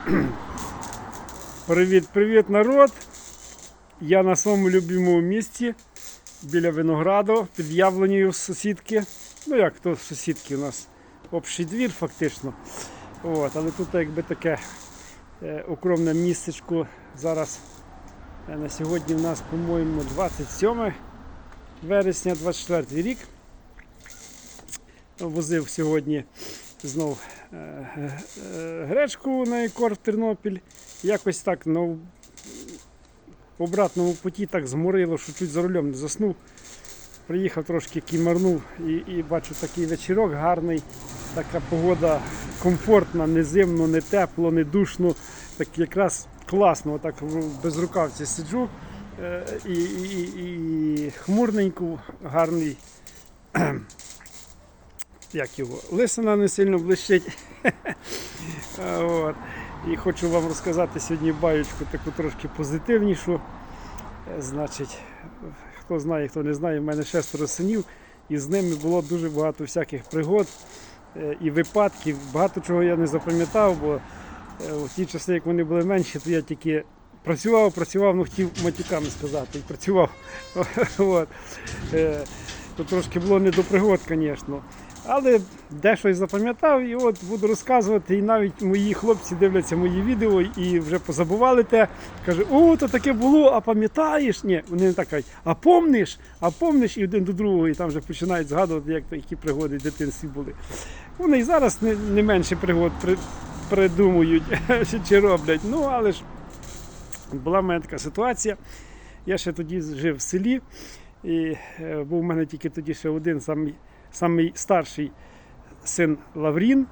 Привіт, привіт, народ! Я на своєму любимому місці біля винограду під яблунею сусідки. Ну як то сусідки у нас общий двір фактично. От, але тут якби таке е, укромне містечко. Зараз е, на сьогодні у нас, по-моєму, 27 вересня, 24 рік. Возив сьогодні знов е, е, е, гречку на ікор в Тернопіль. Якось так на обратному путі так зморило, що чуть за рулем не заснув. Приїхав трошки кімарнув і, і бачу такий вечірок гарний, така погода комфортна, не зимно, не тепло, не душно. Так якраз класно, отак в безрукавці сиджу. І, і, і, і хмурненько, гарний. Як його? Лисина не сильно блищить. От. І хочу вам розказати сьогодні баючку таку трошки позитивнішу. Е, Значить, хто знає, хто не знає, в мене шестеро синів, і з ними було дуже багато всяких пригод е, і випадків. Багато чого я не запам'ятав, бо е, в ті часи, як вони були менші, то я тільки працював, працював, ну хотів матюками сказати, і працював. От. Е, То трошки було не до пригод, звісно. Але дещо запам'ятав, і от буду розказувати. І навіть мої хлопці дивляться мої відео і вже позабували те. Каже, о, то таке було, а пам'ятаєш? Ні, вони не так кажуть, а помниш, а помниш і один до другого, і там вже починають згадувати, як які пригоди в дитинстві були. Вони і зараз не, не менше пригод при, придумують чи роблять. Ну, але ж була в мене така ситуація. Я ще тоді жив в селі, і е, був у мене тільки тоді ще один самий, самий старший син Лаврін.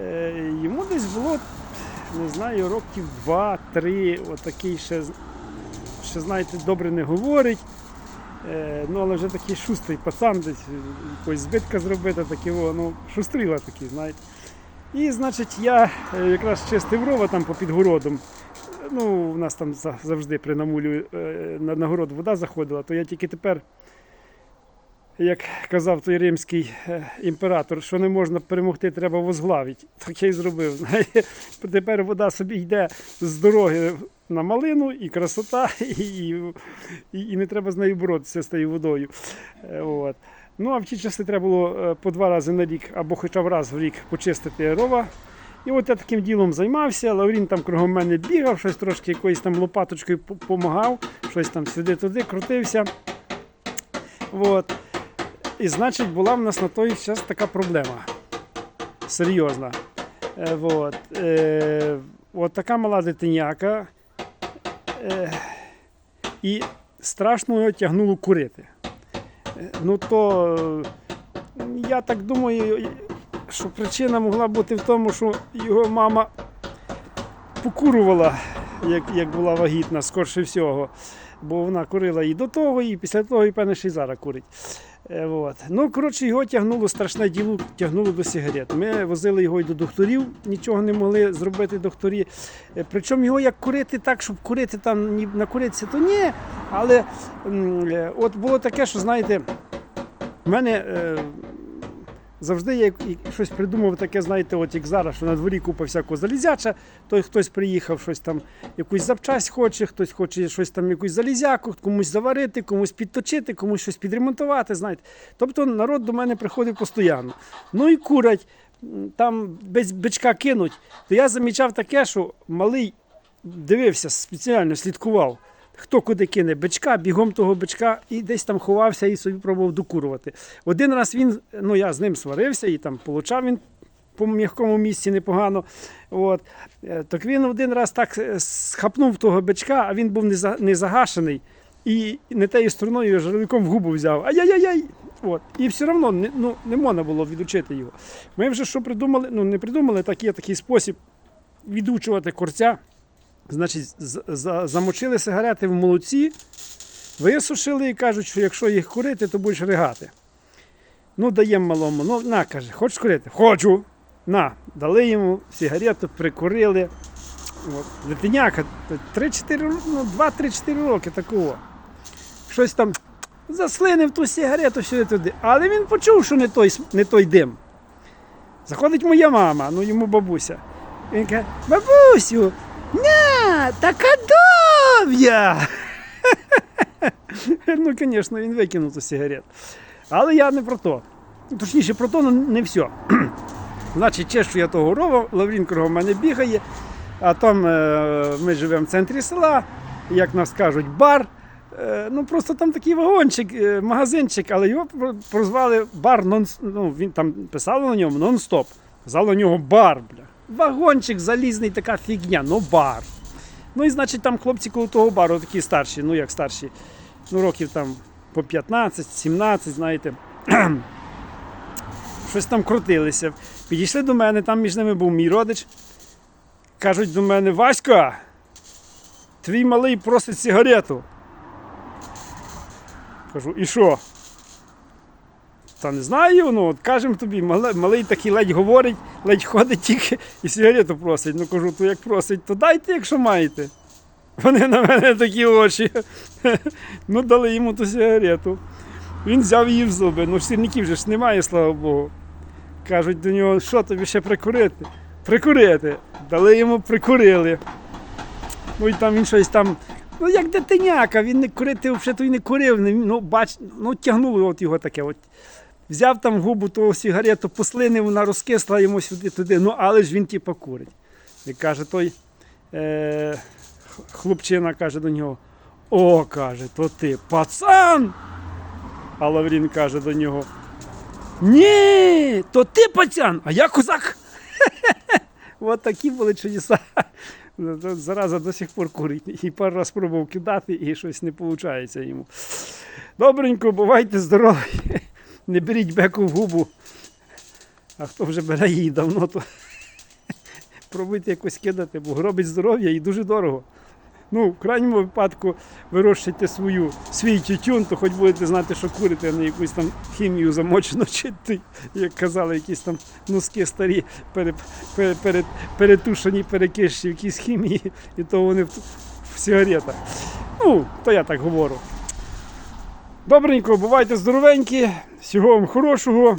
Е, Йому десь було, не знаю, років два-три, отакий ще, ще, знаєте, добре не говорить. Е, Ну, але вже такий шустрий пацан, десь якось збитка зробити, такі, о, ну, шустрила такий, знаєте. І, значить, я якраз чистив рова там попід городом. Ну, у нас там завжди при намулю е, на, на город вода заходила, то я тільки тепер, як казав той римський е, імператор, що не можна перемогти, треба возглавити. Так я й зробив. Тепер вода собі йде з дороги на малину, і красота, і, і, і, і не треба з нею боротися з тією водою. Е, От. Ну, а в ті часи треба було по два рази на рік або хоча б раз в рік почистити рова. І от я таким ділом займався. Лаврін там кругом мене бігав, щось трошки якоюсь там лопаточкою допомагав, щось там сюди-туди крутився. От. І значить, була в нас на той час така проблема. Серйозна. Е, от. Е, от така мала дитиняка. Е, і страшно його тягнуло курити. Ну то я так думаю, що причина могла бути в тому, що його мама покурувала, як, як була вагітна, скорше всього. Бо вона курила і до того, і після того, і певне, ще й зараз курить. Е. Ну, коротше, його тягнуло страшне діло, тягнуло до сигарет. Ми возили його і до докторів, нічого не могли зробити докторі. Е, Причому його як курити так, щоб курити там, ні- накуритися, то ні. Але е, от було таке, що знаєте, в мене е, завжди я щось придумав таке, знаєте, от як зараз, що на дворі купа всякого залізяча, то хтось приїхав, щось там, якусь запчасть хоче, хтось хоче щось там, якусь залізяку, комусь заварити, комусь підточити, комусь щось підремонтувати. знаєте. Тобто народ до мене приходив постійно. Ну і курять, там без бичка кинуть. То я замічав таке, що малий дивився, спеціально слідкував. Хто куди кине бичка, бігом того бичка і десь там ховався і собі пробував докурувати. Один раз він, ну я з ним сварився і там получав він по м'якому місці непогано. От. Е, Так він один раз так е, схапнув того бичка, а він був не загашений. І не тією стороною жировиком в губу взяв. Ай-яй-яй! От. І все одно не, ну, не можна було відучити його. Ми вже що придумали, ну не придумали, так є такий спосіб відучувати курця. Значить, за- замочили сигарети в молоці, висушили і кажуть, що якщо їх курити, то будеш ригати. Ну, даємо малому. Ну, на, каже, хочеш курити? Хочу. На, дали йому сигарету, прикурили. От. Дитиняка, 3-4, ну, 2-3-4 роки такого. Щось там заслинив ту сигарету сюди туди. Але він почув, що не той, не той дим. Заходить моя мама, ну йому бабуся. Він каже, бабусю, на, така дов'я. ну, звісно, він викинув сигарет. Але я не про то. Точніше, про то, але не все. Значить, чешу я того рова, Лаврін кругом мене бігає, а там е, ми живемо в центрі села, як нас кажуть, бар. Е, ну просто там такий вагончик, е, магазинчик, але його прозвали бар нон ну, він там писали на ньому нон-стоп. Казали на нього бар, бля. Вагончик залізний, така фігня, ну бар. Ну і значить там хлопці коло того бару такі старші, ну як старші, ну років там по 15-17, знаєте. Щось там крутилися. Підійшли до мене, там між ними був мій родич. Кажуть до мене, Васька, твій малий просить сигарету. Кажу, і що? Та не знаю, ну от кажемо тобі, малий, малий такий ледь говорить, ледь ходить тільки і сигарету просить. Ну кажу, то як просить, то дайте, якщо маєте. Вони на мене такі очі. ну, дали йому ту сигарету. Він взяв її в зуби. Ну, сірників вже ж немає, слава Богу. Кажуть до нього, що тобі ще прикурити? Прикурити. Дали йому прикурили. Ну і там він щось там. Ну, як дитиняка, він не курити взагалі то й не курив. Ну, бач, ну тягнули от його таке. От. Взяв там губу того сигарету, послинив, вона розкисла йому сюди туди. Ну, але ж він типа курить. І каже той е, хлопчина каже до нього: О, каже, то ти пацан. А Лаврін каже до нього: Ні, то ти пацан, а я козак. От такі були чудеса. Зараза до сих пор курить. І пару раз пробував кидати, і щось не виходить йому. Добренько, бувайте здорові. Не беріть беку в губу. А хто вже бере її давно, то пробуйте якось кидати, бо гробить здоров'я і дуже дорого. Ну, в крайньому випадку вирощуйте свою, свій тютюн, то хоч будете знати, що курите, а не якусь там хімію замочену, чи ти, як казали, якісь там носки старі, пере, пере, пере, перетушені, перекишені, якісь хімії, і то вони в, в сигаретах. Ну, то я так говорю. Добренько, бувайте здоровенькі, всього вам хорошого.